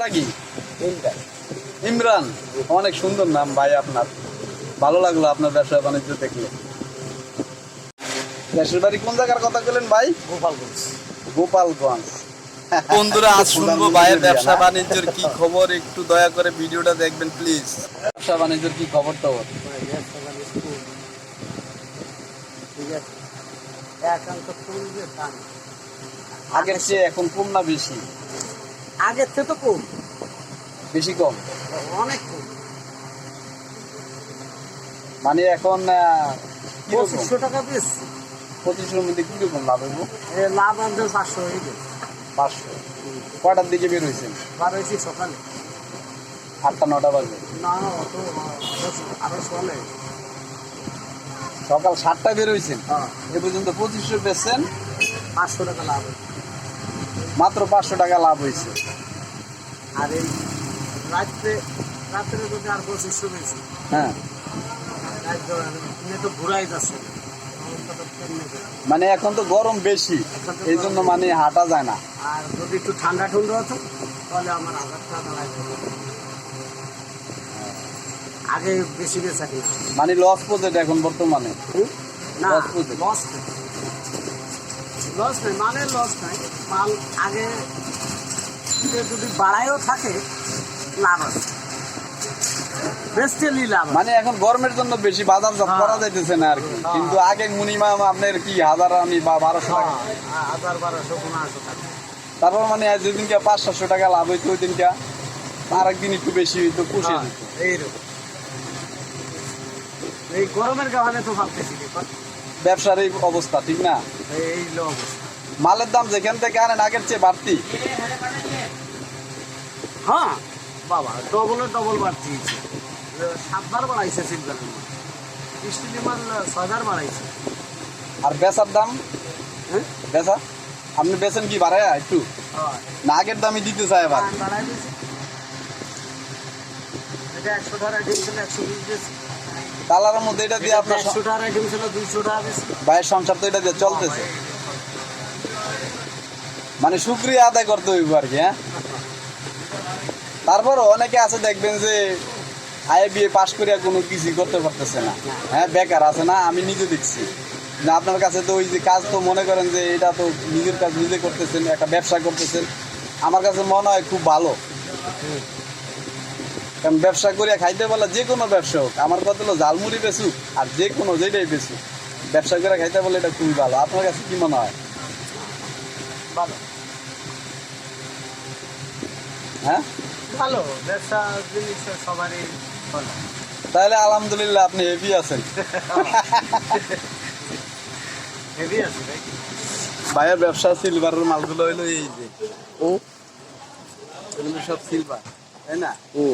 তা কি ইমরান অনেক সুন্দর নাম ভাই আপনার। ভালো লাগল আপনার ব্যবসা বাণিজ্য দেখলে। দেশের বাড়ি কোন জায়গার কথা বললেন ভাই? গোপালগঞ্জ। গোপালগঞ্জ। বন্ধুরা আজ শুনব ভাইয়ের ব্যবসা বাণিজ্যের কি খবর একটু দয়া করে ভিডিওটা দেখবেন প্লিজ ব্যবসা বাণিজ্যের কি খবর টবর? দাম। আগের চেয়ে এখন কম না বেশি? আগের থেকে তো কম। বেশি কম? অনেক কম। মানে এখন পঁচিশশো টাকা পিস। পঁচিশের মধ্যে কীরকম লাভ হইব? লাভ আনতে পাঁচশো গেছে পাঁচশো। কটার দিকে বের হয়েছেন বার হয়েছি সকালে। আটটা নটা বাজে। না অত আরো- চলে। সকাল সাতটায় বের হয়েছেন হ্যাঁ। এ পর্যন্ত পঁচিশশো বেচছেন? পাঁচশো টাকা লাভ হয়েছে মাত্র পাঁচশো টাকা লাভ হয়েছে। আর এই রাত্রে রাত্রে যদি আর পঁচিশশো পেয়েছি হ্যাঁ। তো ঘুরাই যাচ্ছে তো? মানে এখন তো গরম বেশি এই জন্য মানে হাঁটা যায় না। আর যদি একটু ঠান্ডা ঠান্ডা হতো তাহলে আমার আগে বেশি বেচা মানে লস প্রজেক্ট এখন বর্তমানে? না। লস নেই লস নেই মানে লস নাই মাল আগে যদি বাড়ায়ও থাকে লাভ আছে। মানে এখন গরমের জন্য বেশি বাজার জাত হ্যাঁ। করা যাইতেছে না আর কি। হ্যাঁ। কিন্তু আগে মিনিমাম আপনার কি হাজার আমি বা বারোশো টাকা। হ্যাঁ, হাজার বারোশো পনেরোশো টাকা। তারপর মানে যেদিনকে পাঁচ সাতশো টাকা লাভ হইতো ওই দিনকে। আর একদিন একটু বেশি হইতো পুষে হ্যাঁ, এইরকম। এই গরমের কারণে তো ভাবতেছি। ব্যবসার এই অবস্থা ঠিক না? এই মালের দাম যেখান থেকে আনেন আগের চেয়ে বাড়তি। হ্যাঁ বাবা ডবল বাড়তি। সাতবার বাড়াইছে সিলভারের মাল। স্টিলের মাল ছয়বার বাড়াইছে। আর বেচার দাম? হ্যাঁ? বেচা? আপনি বেচেন কি বাড়ায় একটু? হ্যাঁ। না আগের দামই দিতে চায় এবার। দিয়েছে। এটা একশো টাকার একশো বিশ তালার মধ্যে এটা দিয়ে আপনার ভাইয়ের সংসার তো এটা দিয়ে চলতেছে। মানে শুক্রিয়া আদায় করতে হইব আর কি হ্যাঁ? তারপরও অনেকে আছে দেখবেন যে আই বিএ পাশ করিয়া কোনো কিছু করতে পারতেছে না। হ্যাঁ বেকার আছে না আমি নিজে দেখছি। না আপনার কাছে তো ওই যে কাজ তো মনে করেন যে এটা তো নিজের কাজ নিজে করতেছেন একটা ব্যবসা করতেছেন। আমার কাছে মনে হয় খুব ভালো। কারণ ব্যবসা করিয়া খাইতে বলে যে কোনো ব্যবসা হোক আমার কথা হলো ঝালমুড়ি বেচুক আর যে কোনো যেটাই বেচুক ব্যবসা করে খাইতে বলে এটা খুবই ভালো। আপনার কাছে কি মনে হয়? ভালো। হ্যাঁ? ভালো ব্যবসা জিনিস সবারই ভালো। তাহলে আলহামদুলিল্লাহ আপনি হেভি আছেন। হেভি আছে ভাই। ভাইয়ের ব্যবসা সিলভারের মালগুলো হইল এই যে। ও। সব সিলভার তাই না? ও।